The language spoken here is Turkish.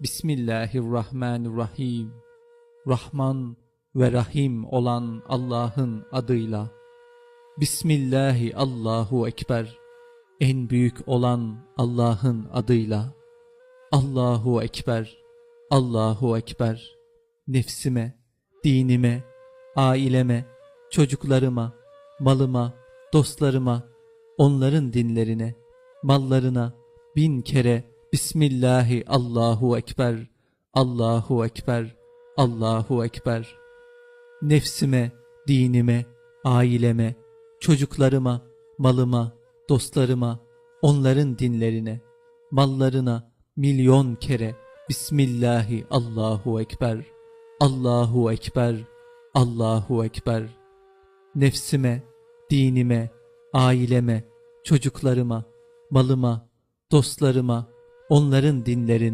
Bismillahirrahmanirrahim. Rahman ve Rahim olan Allah'ın adıyla. Bismillahi Allahu Ekber. En büyük olan Allah'ın adıyla. Allahu Ekber. Allahu Ekber. Nefsime, dinime, aileme, çocuklarıma, malıma, dostlarıma, onların dinlerine, mallarına bin kere Bismillahi Allahu Ekber, Allahu Ekber, Allahu Ekber. Nefsime, dinime, aileme, çocuklarıma, malıma, dostlarıma, onların dinlerine, mallarına milyon kere Bismillahi Allahu Ekber, Allahu Ekber, Allahu Ekber. Nefsime, dinime, aileme, çocuklarıma, malıma, dostlarıma, onların dinlerine,